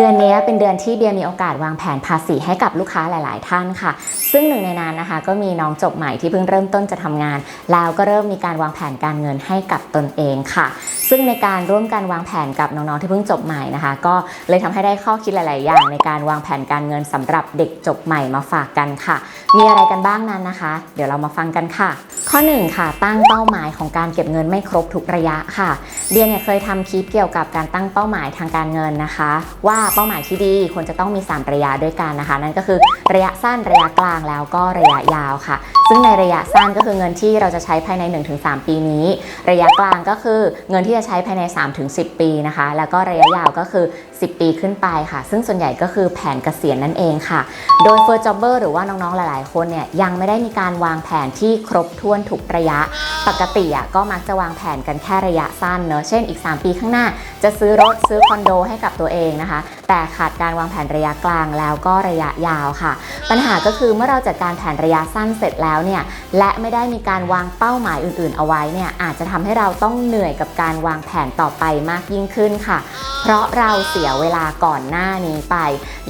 เดือนนี้เป็นเดือนที่เบียร์มีโอกาสวางแผนภาษีให้กับลูกค้าหลาย ๆ ท่านค่ะ ซึ่งหนึ่งในนั้นนะคะ ก็มีน้องจบใหม่ที่เพิ่งเริ่มต้นจะทำงาน แล้วก็เริ่มมีการวางแผนการเงินให้กับตนเองค่ะ ซึ่งในการร่วมกันวางแผนกับน้องๆที่เพิ่งจบใหม่นะคะ ก็เลยทำให้ได้ข้อคิดหลาย ๆ อย่าง ในการวางแผนการเงินสำหรับเด็กจบใหม่มาฝากกันค่ะ มีอะไรกันบ้างนั้นนะคะ เดี๋ยวเรามาฟังกันค่ะ ข้อ1ค่ะตั้งเป้าหมายของการเก็บเงินไม่ครบทุกระยะค่ะเดียเนี่ยเคยทำคลิปเกี่ยวกับการตั้งเป้าหมายทางการเงินนะคะ ว่าเป้าหมายที่ดีควรจะต้องมี 3 ระยะด้วยกันนะคะ นั่นก็คือระยะสั้นระยะกลางแล้วก็ระยะยาวค่ะ ซึ่งในระยะสั้นก็คือเงินที่เราจะใช้ภายใน 1-3 ปีนี้ ระยะกลางก็คือเงินที่จะใช้ภายใน 3-10 ปีนะคะ แล้วก็ระยะยาวก็คือ 10 ปีขึ้นไปค่ะ ซึ่งส่วนใหญ่ก็คือแผนเกษียณนั่นเองค่ะ โดยเฟิร์ j อบเบอร์หรือว่าน้องๆ หลายๆ คนเนี่ยยังไม่ได้มีการวางแผนที่ครบถ้วนทุกระยะ ปกติอะก็มักจะวางแผนกันแค่ระยะสั้นเนอะเช่นอีก 3 ปีข้างหน้า จะซื้อรถซื้อคอนโดให้กับตัวเองนะคะ แต่ขาดการวางแผนระยะกลางแล้วก็ระยะยาวค่ะ ปัญหาก็คือเมื่อเราจัดการแผนระยะสั้นเสร็จแล้วเนี่ยและไม่ได้มีการวางเป้าหมายอื่น ๆ เอาไว้เนี่ยอาจจะทำให้เราต้องเหนื่อยกับการวางแผนต่อไปมากยิ่งขึ้นค่ะ เพราะเราเสียเวลาก่อนหน้านี้ไป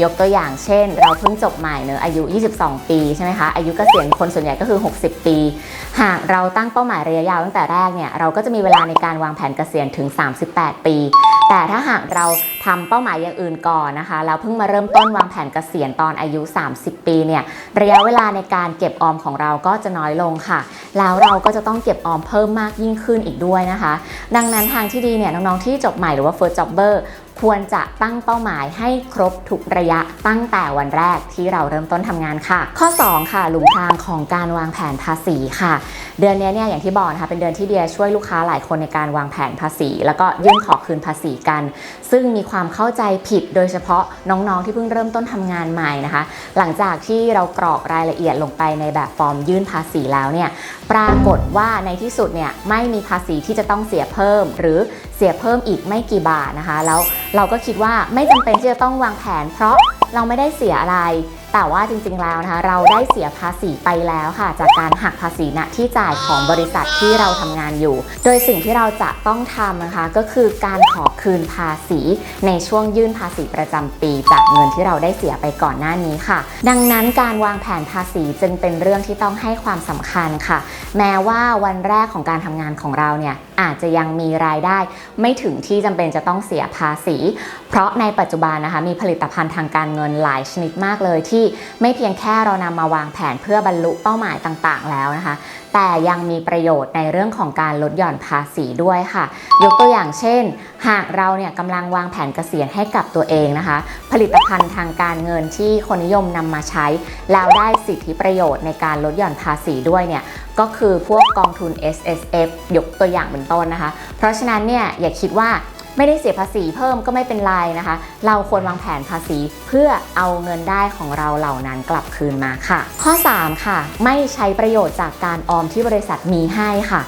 ยกตัวอย่างเช่น เราเพิ่งจบใหม่เนอะอายุ 22 ปีใช่ไหมคะอายุเกษียณคนส่วนใหญ่ก็คือ 60 ปี หากเราตั้งเป้าหมายระยะยาวตั้งแต่แรกเนี่ยเราก็จะมีเวลาในการวางแผนเกษียณถึง 38 ปี แต่ถ้าหากเราทำเป้าหมายอย่างอื่นก่อนนะคะแล้วเพิ่งมาเริ่มต้นวางแผนเกษียณตอนอายุ 30 ปีเนี่ยระยะเวลาในการเก็บออมของเราก็จะน้อยลงค่ะ แล้วเราก็จะต้องเก็บออมเพิ่มมากยิ่งขึ้นอีกด้วยนะคะ ดังนั้นทางที่ดีเนี่ยน้องๆที่จบใหม่หรือว่า first jobber ควรจะตั้งเป้าหมายให้ครบทุกระยะตั้งแต่วันแรกที่เราเริ่มต้นทำงานค่ะ ข้อ 2 ค่ะหลุมพรางของการวางแผนภาษีค่ะ เดือนนี้เนี่ยอย่างที่บอกนะคะเป็นเดือนที่เดียช่วยลูกค้าหลายคนในการวางแผนภาษี แล้วก็ยื่นขอคืนภาษีกัน ซึ่งมีความเข้าใจผิดโดยเฉพาะน้องๆที่เพิ่งเริ่มต้นทำงานใหม่นะคะ หลังจากที่เรากรอกรายละเอียดลงไปในแบบฟอร์มยื่นภาษีแล้วเนี่ยปรากฏว่าในที่สุดเนี่ยไม่มีภาษีที่จะต้องเสียเพิ่ม หรือ เสียเพิ่มอีกไม่กี่บาทนะคะ แล้วเราก็คิดว่าไม่จำเป็นที่จะต้องวางแผน เพราะเราไม่ได้เสียอะไร แต่ว่าจริงๆแล้วนะคะ เราได้เสียภาษีไปแล้วค่ะ จากการหักภาษีณที่จ่ายของบริษัทที่เราทำงานอยู่ โดยสิ่งที่เราจะต้องทำนะคะ ก็คือการขอคืนภาษีในช่วงยื่นภาษีประจำปี จากเงินที่เราได้เสียไปก่อนหน้านี้ค่ะ ดังนั้นการวางแผนภาษีจึงเป็นเรื่องที่ต้องให้ความสำคัญค่ะ แม้ว่าวันแรกของการทำงานของเราเนี่ยอาจจะยังมีรายได้ ไม่ถึงที่จำเป็นจะต้องเสียภาษี เพราะในปัจจุบันนะคะมีผลิตภัณฑ์ทางการเงินหลายชนิดมากเลยที่ไม่เพียงแค่เรานำมาวางแผนเพื่อบรรลุเป้าหมายต่างๆ แล้วนะคะ แต่ยังมีประโยชน์ในเรื่องของการลดหย่อนภาษีด้วยค่ะ ยกตัวอย่างเช่น หากเราเนี่ยกำลังวางแผนเกษียณให้กับตัวเองนะคะ ผลิตภัณฑ์ทางการเงินที่คนนิยมนำมาใช้ แล้วได้สิทธิประโยชน์ในการลดหย่อนภาษีด้วยเนี่ยก็คือพวกกองทุน S S F ยกตัวอย่างเป็นต้นนะคะ เพราะฉะนั้นเนี่ยอย่าคิดว่า ไม่ได้เสียภาษีเพิ่มก็ไม่เป็นไรนะคะ เราควรวางแผนภาษีเพื่อเอาเงินได้ของเราเหล่านั้นกลับคืนมาค่ะ ข้อ 3 ค่ะ ไม่ใช้ประโยชน์จากการออมที่บริษัทมีให้ค่ะ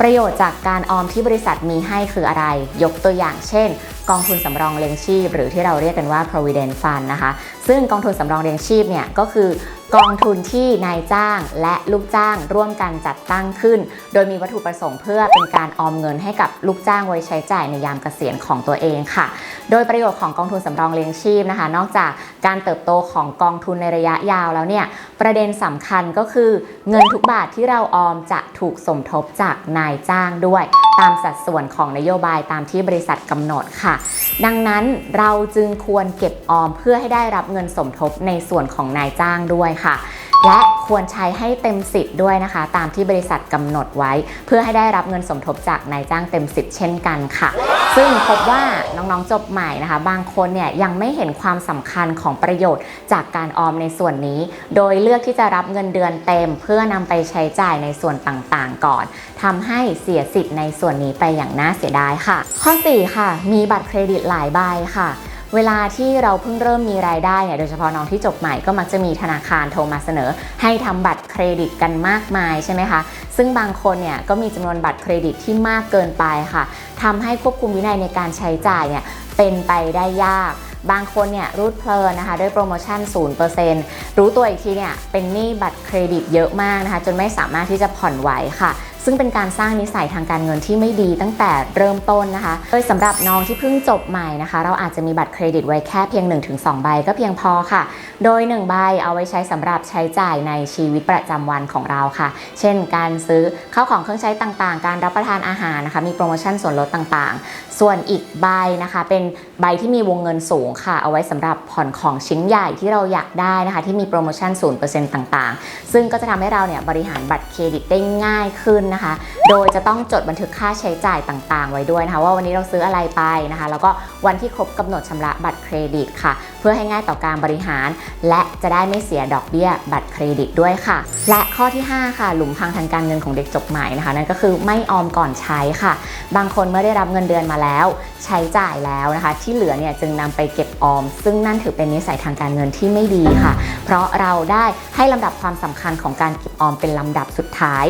ประโยชน์จากการออมที่บริษัทมีให้คืออะไร ยกตัวอย่างเช่นกองทุนสำรองเลี้ยงชีพ หรือที่เราเรียกกันว่า provident fund นะคะ ซึ่งกองทุนสำรองเลี้ยงชีพเนี่ยก็คือกองทุนที่นายจ้างและลูกจ้างร่วมกันจัดตั้งขึ้น โดยมีวัตถุประสงค์เพื่อเป็นการออมเงินให้กับลูกจ้างไว้ใช้จ่ายในยามเกษียณของตัวเองค่ะ โดยประโยชน์ของกองทุนสำรองเลี้ยงชีพนะคะ นอกจากการเติบโตของกองทุนในระยะยาวแล้วเนี่ยประเด็นสำคัญก็คือ เงินทุกบาทที่เราออมจะถูกสมทบจากนายจ้างด้วย ตามสัดส่วนของนโยบายตามที่บริษัทกำหนดค่ะดังนั้นเราจึงควรเก็บออมเพื่อให้ได้รับเงินสมทบในส่วนของนายจ้างด้วยค่ะ และควรใช้ให้เต็มสิทธิ์ด้วยนะคะ ตามที่บริษัทกำหนดไว้ เพื่อให้ได้รับเงินสมทบจากนายจ้างเต็มสิทธิ์เช่นกันค่ะ ซึ่งพบว่าน้องๆจบใหม่นะคะ บางคนเนี่ยยังไม่เห็นความสำคัญของประโยชน์จากการออมในส่วนนี้ โดยเลือกที่จะรับเงินเดือนเต็ม เพื่อนำไปใช้จ่ายในส่วนต่างๆ ก่อนทำให้เสียสิทธิ์ในส่วนนี้ไปอย่างน่าเสียดายค่ะ ข้อ 4 ค่ะ มีบัตรเครดิตหลายใบค่ะ เวลาที่เราเพิ่งเริ่มมีรายได้เนี่ยโดยเฉพาะน้องที่จบใหม่ก็มักจะมีธนาคารโทรมาเสนอ ให้ทำบัตรเครดิตกันมากมายใช่ไหมคะซึ่งบางคนเนี่ยก็มีจำนวนบัตรเครดิตที่มากเกินไปค่ะทำให้ควบคุมวินัยในการใช้จ่ายเนี่ยเป็นไปได้ยากบางคนเนี่ยรูดเพลินนะคะด้วยโปรโมชั่น 0%รู้ตัวอีกทีเนี่ยเป็นหนี้บัตรเครดิตเยอะมากนะคะ จนไม่สามารถที่จะผ่อนไหวค่ะ ซึ่งเป็นการสร้างนิสัยทางการเงินที่ไม่ดีตั้งแต่เริ่มต้นนะคะ โดยสำหรับน้องที่เพิ่งจบใหม่นะคะ เราอาจจะมีบัตรเครดิตไว้แค่เพียง 1-2 ใบก็เพียงพอค่ะ โดย 1 ใบเอาไว้ใช้สำหรับใช้จ่ายในชีวิตประจำวันของเราค่ะ เช่น การซื้อข้าวของเครื่องใช้ต่างๆ การรับประทานอาหารนะคะ มีโปรโมชั่นส่วนลดต่างๆ ส่วนอีกใบนะคะ เป็นใบที่มีวงเงินสูงค่ะ เอาไว้สำหรับผ่อนของชิ้นใหญ่ที่เราอยากได้นะคะ ที่มีโปรโมชั่น0%ต่างๆ ซึ่งก็จะทำให้เราเนี่ยบริหารบัตรเครดิตได้ง่ายขึ้นนะคะ โดยจะต้องจดบันทึกค่าใช้จ่ายต่างๆ ไว้ด้วยนะคะ ว่าวันนี้เราซื้ออะไรไปนะคะ แล้วก็วันที่ครบกำหนดชำระบัตรเครดิตค่ะ เพื่อให้ง่ายต่อการบริหาร และจะได้ไม่เสียดอกเบี้ยบัตรเครดิตด้วยค่ะ และข้อที่ 5 ค่ะ หลุมพรางทางการเงินของเด็กจบใหม่นะคะ นั่นก็คือไม่ออมก่อนใช้ค่ะ บางคนเมื่อได้รับเงินเดือนมาแล้ว ใช้จ่ายแล้วนะคะ ที่เหลือเนี่ยจึงนำไปเก็บออม ซึ่งนั่นถือเป็นนิสัยทางการเงินที่ไม่ดีค่ะ เพราะเราได้ให้ลำดับความสำคัญของการเก็บออมเป็นลำดับสุดท้าย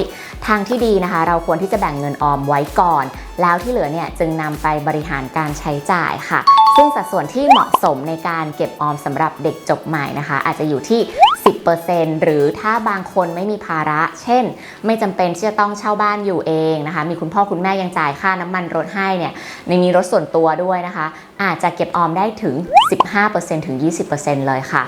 ทางที่ดีนะคะ เราควรที่จะแบ่งเงินออมไว้ก่อน แล้วที่เหลือเนี่ยจึงนำไปบริหารการใช้จ่ายค่ะ ซึ่งสัดส่วนที่เหมาะสมในการเก็บออมสำหรับเด็กจบใหม่นะคะ อาจจะอยู่ที่ 10%หรือถ้าบางคนไม่มีภาระ เช่น ไม่จำเป็นที่จะต้องเช่าบ้านอยู่เองนะคะ มีคุณพ่อคุณแม่ยังจ่ายค่าน้ำมันรถให้เนี่ยในมีรถส่วนตัวด้วยนะคะ อาจจะเก็บออมได้ถึง 15%ถึง 20%เลยค่ะ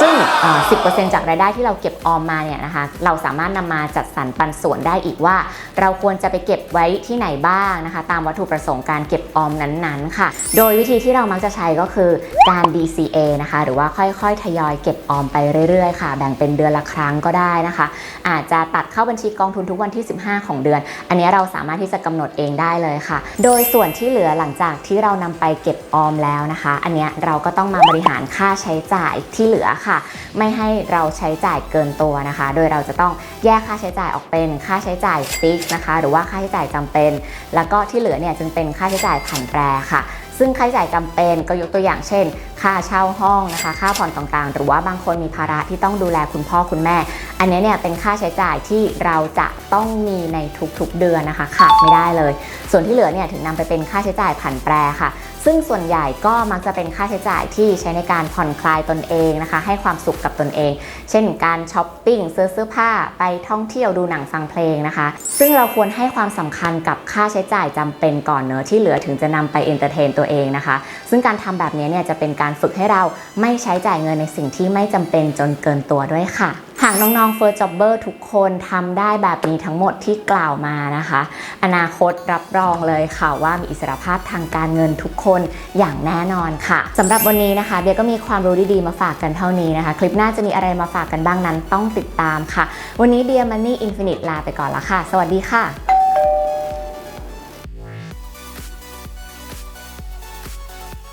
ซึ่งเอ่อ10%จากรายได้ที่เราเก็บออมมาเนี่ยนะคะ เราสามารถนำมาจัดสรรปันส่วนได้อีกว่า เราควรจะไปเก็บไว้ที่ไหนบ้างนะคะ ตามวัตถุประสงค์การเก็บออมนั้นๆค่ะ โดยวิธีที่เรามักจะใช้ก็คือการ DCA นะคะ หรือว่าค่อยๆ ทยอยเก็บออมไปเรื่อยๆ ค่ะแบ่งเป็นเดือนละครั้งก็ได้นะคะ อาจจะตัดเข้าบัญชีกองทุนทุกวันที่ 15 ของเดือน อันนี้เราสามารถที่จะกำหนดเองได้เลยค่ะ โดยส่วนที่เหลือหลังจากที่เรานำไปเก็บออมแล้วนะคะ อันนี้เราก็ต้องมาบริหารค่าใช้จ่ายที่เหลือค่ะ ไม่ให้เราใช้จ่ายเกินตัวนะคะ โดยเราจะต้องแยกค่าใช้จ่ายออกเป็นค่าใช้จ่ายฟิกนะคะ หรือว่าค่าใช้จ่ายจำเป็น แล้วก็ที่เหลือเนี่ยจึงเป็นค่าใช้จ่ายผันแปรค่ะ ซึ่งค่าใช้จ่ายจำเป็นก็ยกตัวอย่างเช่น ค่าเช่าห้องนะคะ ค่าผ่อนต่างๆ หรือว่าบางคนมีภาระที่ต้องดูแลคุณพ่อคุณแม่ อันนี้เนี่ยเป็นค่าใช้จ่ายที่เราจะต้องมีในทุกๆเดือนนะคะขาดไม่ได้เลย ส่วนที่เหลือเนี่ยถึงนำไปเป็นค่าใช้จ่ายผันแปรค่ะ ซึ่งส่วนใหญ่ก็มักจะเป็นค่าใช้จ่ายที่ใช้ในการผ่อนคลายตนเองนะคะ ให้ความสุขกับตนเอง เช่น การช้อปปิ้งซื้อเสื้อผ้าไปท่องเที่ยวดูหนังฟังเพลงนะคะ ซึ่งเราควรให้ความสำคัญกับค่าใช้จ่ายจำเป็นก่อนเนอะที่เหลือถึงจะนำไปเอนเตอร์เทนตัวเองนะคะ ซึ่งการทำแบบนี้เนี่ยจะเป็นการฝึกให้เราไม่ใช้จ่ายเงินในสิ่งที่ไม่จำเป็นจนเกินตัวด้วยค่ะ หากน้องๆ First Jobber ทุกคนทำได้แบบนี้ทั้งหมดที่กล่าวมานะคะ อนาคตรับรองเลยค่ะว่ามีอิสรภาพทางการเงินทุกคนอย่างแน่นอนค่ะสำหรับวันนี้นะคะเบียก็มีความรู้ดีๆ มาฝากกันเท่านี้นะคะ คลิปหน้าจะมีอะไรมาฝากกันบ้างนั้นต้องติดตามค่ะ วันนี้เบียมันนี่อินฟินิตลาไปก่อนละค่ะ สวัสดีค่ะ